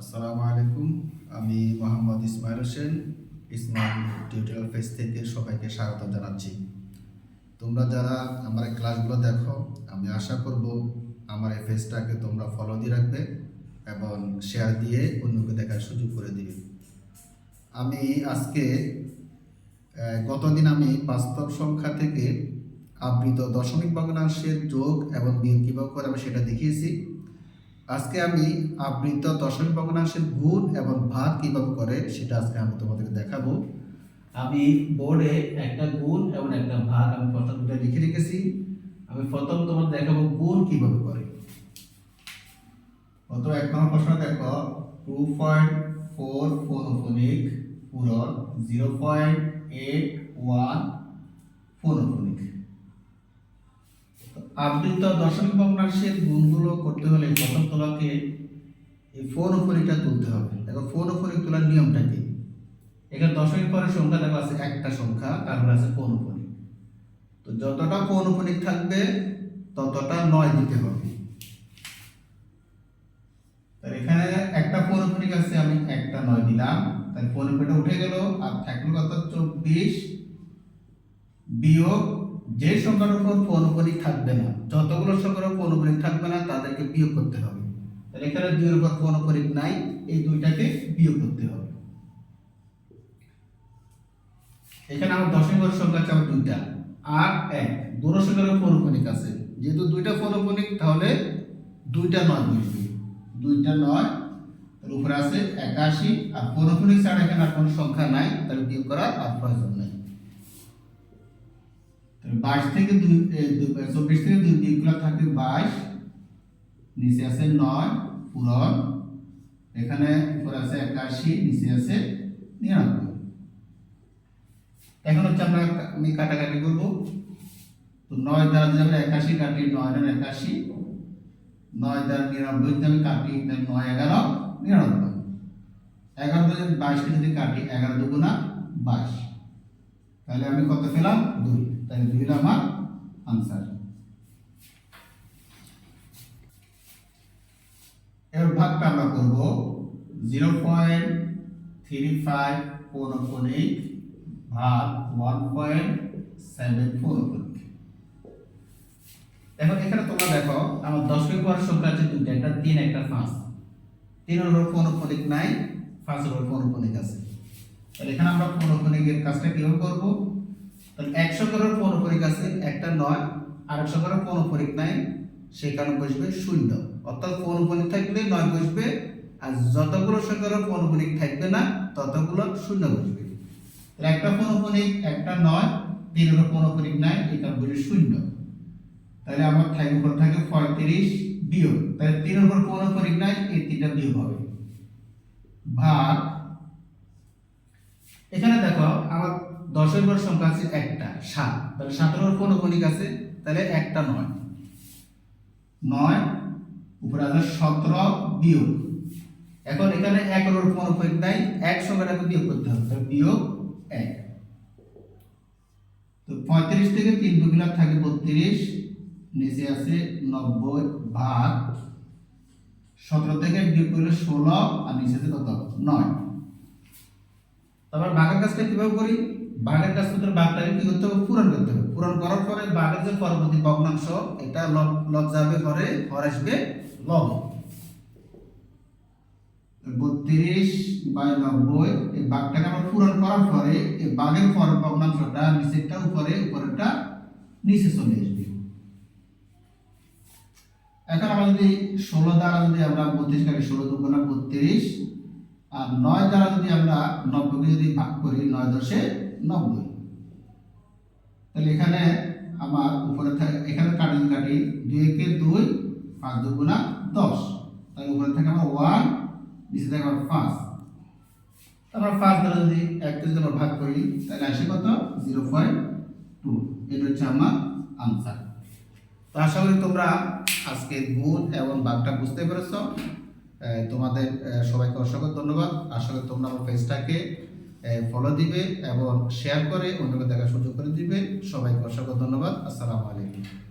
আসসালামু আলাইকুম। আমি মোহাম্মদ ইসমাইল হোসেন ইসমাইল টিউটোরিয়াল ফেস থেকে সবাইকে স্বাগত জানাচ্ছি। তোমরা যারা আমার ক্লাসগুলো দেখো, আমি আশা করব আমার এই ফেসটাকে তোমরা ফলো দিয়ে রাখবে এবং শেয়ার দিয়ে অন্যকে দেখার সুযোগ করে দিবে। আমি আজকে গতদিন আমি বাস্তব সংখ্যা থেকে আবৃত দশমিক ভগ্নাংশের যোগ এবং বিয়োগ কীভাবে করে আমি সেটা দেখিয়েছি। আজকে আমি আবৃত দশমিক ভগ্নাংশের গুণ এবং ভাগ কীভাবে করে, সেটা আজকে আমি তোমাদেরকে দেখাবো। আমি বোর্ডে একটা গুণ এবং একটা ভাগ আমি প্রথম দুটো লিখে রেখেছি। আমি প্রথম তোমাদের দেখাবো গুণ কীভাবে করে। কত এক নম্বর প্রশ্ন দেখো টু পয়েন্ট ফোর ফোনোফোনিক পূরণ জিরো পয়েন্ট এইট ওয়ান ফোনোফোনিক আবৃত দশমিক ভগ্নাংশের গুণগুলো করতে হলে প্রথম তোমাকে এই ফোন ফোনিকটা তুলতে হবে। দেখো, ফোন ফোনিক তোলার নিয়মটা কি? এখানে দশমিক পরের সংখ্যা দেখা, আছে একটা সংখ্যা, তারপরে আছে পৌনফোনিক তো যতটা পৌনফোনিক থাকবে, ততটা নয় দিতে হবে। তাহলে এখানে একটা পৌনফোনিক আছে আমি একটা নয় দিলাম। তাহলে পৌনফোনিকটা উঠে গেল, আর থাকল কত? চব্বিশ বিয়োগ যে সংখ্যার উপর পৌনপনিক থাকবে না, যতগুলো সংখ্যার উপর পৌনপনিক থাকবে না, তাদেরকে বিয়োগ করতে হবে। তাহলে এখানে দুইয়ের উপর পৌনপনিক নাই, এই দুইটাকে বিয়োগ করতে হবে। এখানে আমার দশমিক সংখ্যা আছে দুইটা। আর এক, দুটো সংখ্যার উপর পৌনপনিক আছে। যেহেতু দুইটা পৌনপনিক তাহলে দুইটা নয় বসবে দুইটা নয় উপরে আছে একাশি, আর পৌনপনিক ছাড়া এখানে আর কোনো সংখ্যা নাই, তাহলে বিয়োগ করার আর প্রয়োজন নাই। বাইশ থেকে দুই চব্বিশ থেকে দুই দিকগুলো থাকে বাইশ। নিচে আছে নয়, পূরণ। এখানে উপরে আছে একাশি, নিচে আছে নিরানব্বই। এখন হচ্ছে আমরা আমি কাটাকাটি করব। তো নয় দ্বারা যদি আমরা একাশি কাটি নয় নয় একাশি, নয় দ্বারা নিরানব্বই যদি আমি কাটি, তাহলে নয়, এগারো, নিরানব্বই। এগারো বাইশকে যদি কাটি, এগারো দুগুণা বাইশ। তাহলে আমি কত পেলাম? দুই। তাহলে দুই আমার আনসার এবার ভাগটা আমরা করব zero point three five four পৌনপনিক ভাগ ওয়ান পয়েন্ট সেভেন ফোর পৌনপনিক এখন এখানে তোমরা দেখো, আমার দশমিক পরের সংখ্যা আছে দুইটা, একটা তিন, একটা পাঁচ। তিনের উপর পৌনপনিক নাই, পাঁচের উপর পৌনপনিক আছে। তাহলে এখানে আমরা পৌনপনিকের কাজটা কীভাবে করব? তাহলে একশো করার পৌনপরিক আছে? একটা নয় আর একশো করার পৌনপরিক নাই, সেখানে বসবে শূন্য। অর্থাৎ পৌনপরিক থাকলে নয় বসবে, আর যতগুলো সংখ্যার পৌনপরিক থাকবে না, ততগুলো শূন্য বসবে। একটা পৌনপরিক একটা নয়, তিনের পৌনপরিক নাই, এখানে বসবে শূন্য। তাহলে আমার থাকবে উপর থাকে পঁয়ত্রিশ বিয়োগ। তাহলে তিনের উপর পৌনপরিক নাই, এই তিনটা বিয়োগ হবে। ভাগ। এখানে দেখো দশের পর সংখ্যা আছে একটা, সাত। তাহলে সাতের উপর কোন গণিক আছে? তাহলে একটা নয়। নয়, উপরে আছে সতেরো বিয়োগ। এখন এখানে একের উপর কোনো পয়েন্ট নাই, এক সংখ্যাটাকে বিয়োগ করতে হবে, তাহলে বিয়োগ এক। তো পঁয়ত্রিশ থেকে তিন দুগুলা থাকে বত্রিশ, নিচে আছে নব্বই ভাগ। সতেরো থেকে বিয়োগ করলে ষোলো, আর নিচে আছে কত? নয়। তারপর বাঘের কাজটা কীভাবে করি? বাঘের কাছ থেকে বাঘটাকে কি করতে হবে? পূরণ করতে হবে। পূরণ করার পরে বাঘের যে পরবর্তী ভগ্নাংশ, এটা লব লব যাবে হরে হর আসবে লবে বত্রিশ বাই নব্বই, এই বাঘটাকে আমরা পূরণ করার পরে এই বাঘের পর ভগ্নাংশটা নিচেরটা, উপরে, উপরেরটা নিচে চলে আসবে। এখন আমরা যদি ষোলো দ্বারা যদি আমরা বত্রিশ কাটি ষোলো দুগুণা বত্রিশ, আর নয় দ্বারা যদি আমরা দশে নব্বই। তাহলে এখানে আমার উপরে থাকে, এখানে কাটি কাটি দুই একে দুই, পাঁচ দুগুণা দশ। তাহলে উপরে থাকে আমার ওয়ান, নিচে থাকে আমার পাঁচ। তারপর পাঁচ দ্বারা যদি এককে যদি আমরা ভাগ করি, তাহলে আসে কত? Zero point two. এটা হচ্ছে আমার আনসার। তো আশা করি তোমরা আজকে গুণ এবং বাঘটা বুঝতে পেরেছ। তোমাদের সবাইকে অসংখ্য ধন্যবাদ। করি তোমরা আমার পেজটাকে ফলো দিবে এবং শেয়ার করে অন্যকে দেখার সুযোগ করে দিবে। সবাইকে অসংখ্য ধন্যবাদ। আসসালামু আলাইকুম।